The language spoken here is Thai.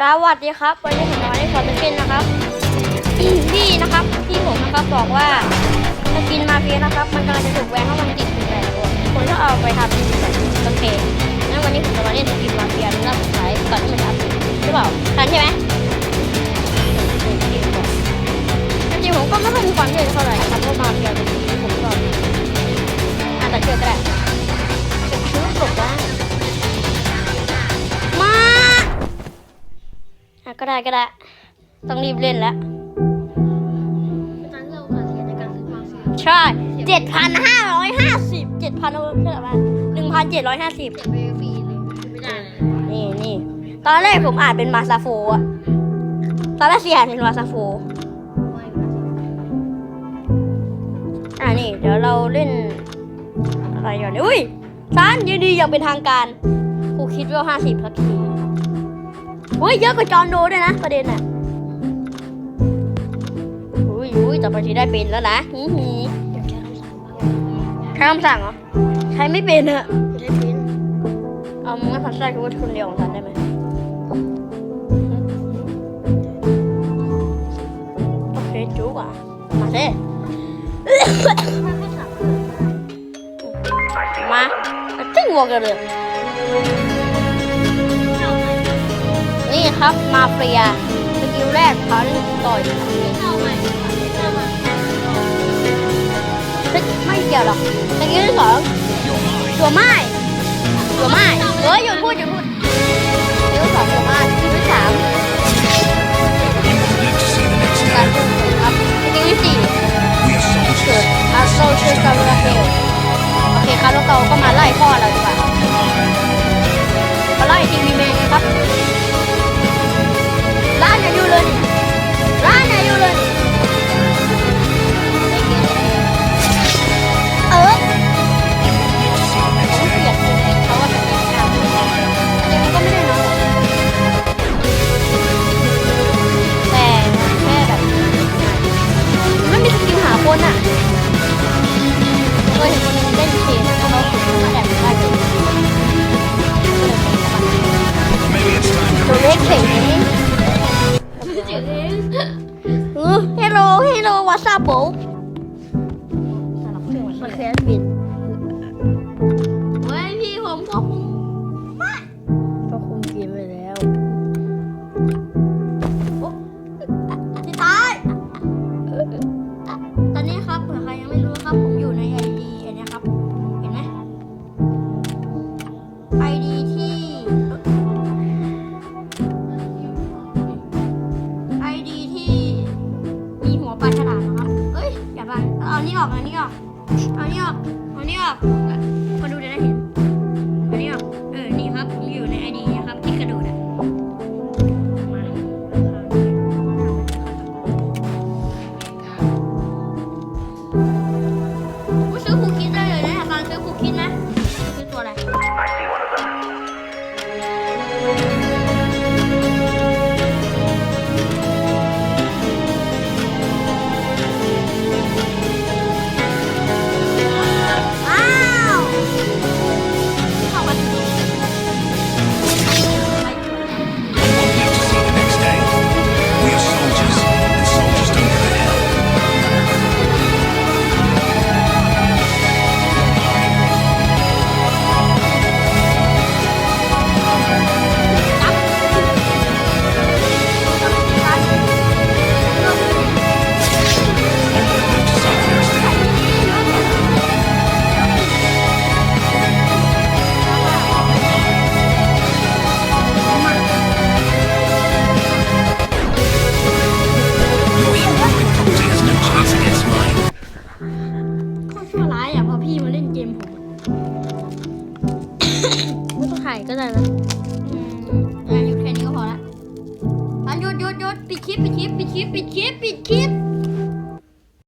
สวัสดีครับวันนี้ผมมาได้ขอสกินนะครับพี่นะครับพี่ผมนะครับบอกว่าสกินมาเฟียนะครับ มันกำลังจะถูกแบนเพราะมันติดถึงแบนตัวคนก็เอาไปทำแบบกางเกงงั้นวันนี้ผมจะมาเล่นสกินมาเฟียรอบสุดท้ายก่อนที่มันจะอัพหรือเปล่าทันใช่ไหมจริงผมก็ไม่ค่อยมีความเชื่อเท่าไหร่ ได้ก็ได้ ต้องรีบเล่นแล้วอาจารย์เราการเสียในการซื้อมาเฟียใช่เจ็ดพันห้าร้อยห้าสิบเจ็ดพันเท่าไหร่หนึ่งพันเจ็ดร้อยห้าสิบเสียไปฟรีเลยไม่ได้เลยนี่นี่ตอนแรกผมอ่านเป็นมาซาโฟอะตอนแรกเสียอ่านเป็นมาซาโฟไม่มาสิอ่านี่เดี๋ยวเราเล่นอะไรก่อนอุ้ยซานยืนดีอย่างเป็นทางการครูคิดว่าห้าสิบสักที เฮ้ยเยอะกว่าจอห์นโดด้วยนะประเด็นอะอุ้ยอุ้ยต่อไปที่ได้เป็นแล้วนะฮีฮีเดี๋ยวแค่ต้องสั่งมาใช้คำสั่งเหรอใช้ไม่เป็นอะไม่ได้พินเอามึงให้พันแทรกคือว่าคนเดียวของฉันได้ไหมโอเคจุกอะมาสิถ้าแค่สั่งมามาจิ้งวัวกันเลยเอาไหมนี่ ครับมาเฟียสกิลแรกพันต่อยเอาไหมเอาไหมเฮ้ยไม่เกี่ยวหรอกสกิลที่สองตัวไม้ตัวไม้เฮ้ยหยุดพูดหยุดพูด วาซา อาอันนี้ออกเอาอันนี้ออกเอาอันนี้ออกเอาอันนี้ออกคนดูจะได้เห็น หยุดแค่นี้ก็พอละหยุดหยุดหยุดปิดคลิปปิดคลิปปิดคลิปปิดคลิปปิดคลิป